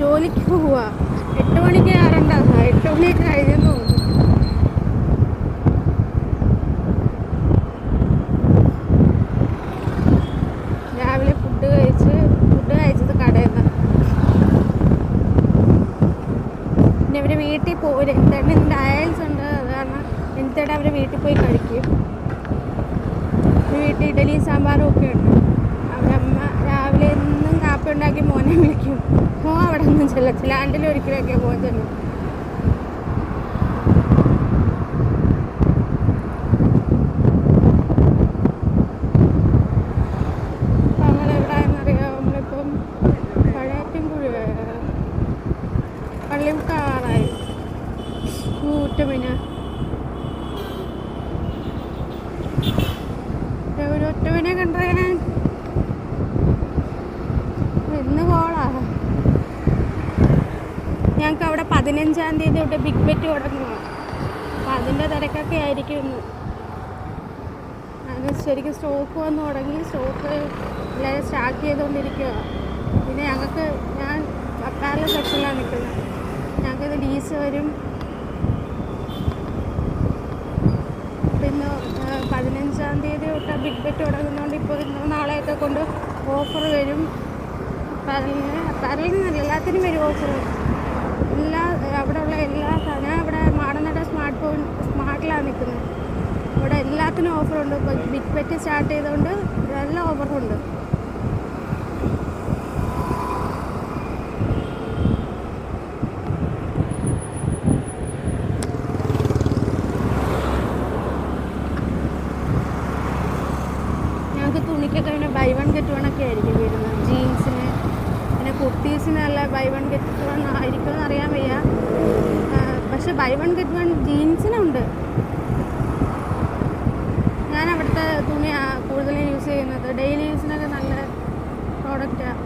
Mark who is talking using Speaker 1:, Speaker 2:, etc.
Speaker 1: ജോലിക്ക് പോവാ. എട്ട് മണിക്ക് കയറണ്ട എട്ട് മണിയൊക്കെ കഴിഞ്ഞെന്ന് തോന്നുന്നു. ഫുഡ് ഫുഡ് വീട്ടിൽ ഉണ്ട്. വീട്ടിൽ പോയി കഴിക്കും. വീട്ടിൽ ഇഡലി സാമ്പാറും ഒക്കെ ഉണ്ട്. ചെല്ലത്തില്ല ആണ്ടിൽ ഒരിക്കലൊക്കെ പോയിട്ടുണ്ട് ഊറ്റമിന. ഒരു ഒറ്റവിനെ കണ്ടു ഞാൻ ഇന്ന് കോളാ ഞങ്ങൾക്ക് അവിടെ പതിനഞ്ചാം തീയതി തൊട്ട് ബിഗ് ബെറ്റ് തുടങ്ങുക അപ്പം അതിന്റെ തിരക്കൊക്കെ ആയിരിക്കും ഇന്ന് അത് ശരിക്കും സ്റ്റോക്ക് വന്ന് തുടങ്ങി സ്റ്റോക്ക് എല്ലാവരും സ്റ്റാർട്ട് ചെയ്തുകൊണ്ടിരിക്കുക പിന്നെ ഞങ്ങൾക്ക് ഞാൻ അപ്പാരൽ സെക്ഷനിലാണ് നിൽക്കുന്നത്. ഞങ്ങൾക്കിത് ലീസ് വരും. പിന്നെ പതിനഞ്ചാം തീയതി തൊട്ട് ബിഗ് ബെറ്റ് തുടങ്ങുന്നതുകൊണ്ട് ഇപ്പോൾ ഇന്നോ നാളെയൊക്കെ കൊണ്ട് ഓഫർ വരും. അപ്പാരലിന് അപ്പാരലിൽ എല്ലാത്തിനും വരും ഓഫർ എല്ലാ എല്ലാത്തിനും ഓഫറുണ്ട്. ബിഗ് പെറ്റ് സ്റ്റാർട്ട് ചെയ്തുകൊണ്ട് നല്ല ഓഫറുണ്ട് ഞങ്ങൾക്ക് തുണിക്കൊക്കെ പിന്നെ ബൈ വൺ ഗെറ്റ് വൺ ഒക്കെ ആയിരിക്കും വരുന്നത്. ജീൻസിന് പിന്നെ കുർത്തീസിനല്ല ബൈ വൺ ഗെറ്റ് വൺ ആയിരിക്കുമെന്ന് അറിയാൻ വയ്യ. പക്ഷെ ബൈ വൺ ഗെറ്റ് വൺ ജീൻസിനുണ്ട് തുണിയാണ് കൂടുതലും യൂസ് ചെയ്യുന്നത്. ഡെയിലി യൂസിനൊക്കെ നല്ല പ്രോഡക്റ്റാണ്